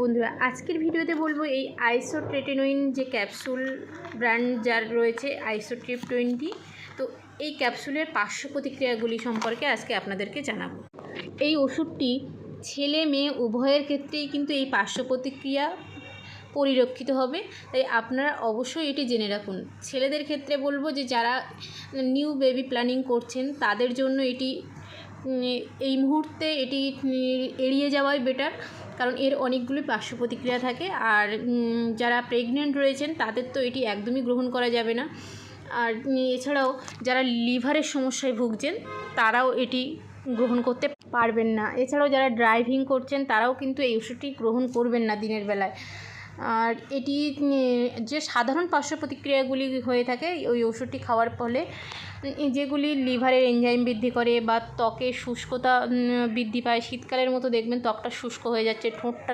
বন্ধুরা, আজকের ভিডিওতে বলব এই আইসো আইসোট্রেটেনোইন যে ক্যাপসুল ব্র্যান্ড যার রয়েছে আইসো আইসোট্রিপ টোয়েন্টি তো এই ক্যাপসুলের পার্শ্ব প্রতিক্রিয়াগুলি সম্পর্কে আজকে আপনাদেরকে জানাব। এই ওষুধটি ছেলে মেয়ে উভয়ের ক্ষেত্রেই কিন্তু এই পার্শ্ব প্রতিক্রিয়া পরিলক্ষিত হবে, তাই আপনারা অবশ্যই এটি জেনে রাখুন। ছেলেদের ক্ষেত্রে বলব যে যারা নিউ বেবি প্ল্যানিং করছেন, তাদের জন্য এটি এই মুহূর্তে এটি এড়িয়ে যাওয়াই বেটার কারণ এর অনেকগুলি পার্শ্ব প্রতিক্রিয়া থাকে। আর যারা প্রেগনেন্ট রয়েছেন, তাদের তো এটি একদমই গ্রহণ করা যাবে না। আর এছাড়াও যারা লিভারের সমস্যায় ভুগছেন, তারাও এটি গ্রহণ করতে পারবেন না। এছাড়াও যারা ড্রাইভিং করছেন, তারাও কিন্তু এই ওষুধটি গ্রহণ করবেন না দিনের বেলায়। আর এটি যে সাধারণ পার্শ্ব প্রতিক্রিয়াগুলি হয়ে থাকে, ওই ওষুধটি খাওয়ার ফলে যেগুলি লিভারের এনজাইম বৃদ্ধি করে বা ত্বকের শুষ্কতা বৃদ্ধি পায়, শীতকালের মতো দেখবেন ত্বকটা শুষ্ক হয়ে যাচ্ছে, ঠোঁটটা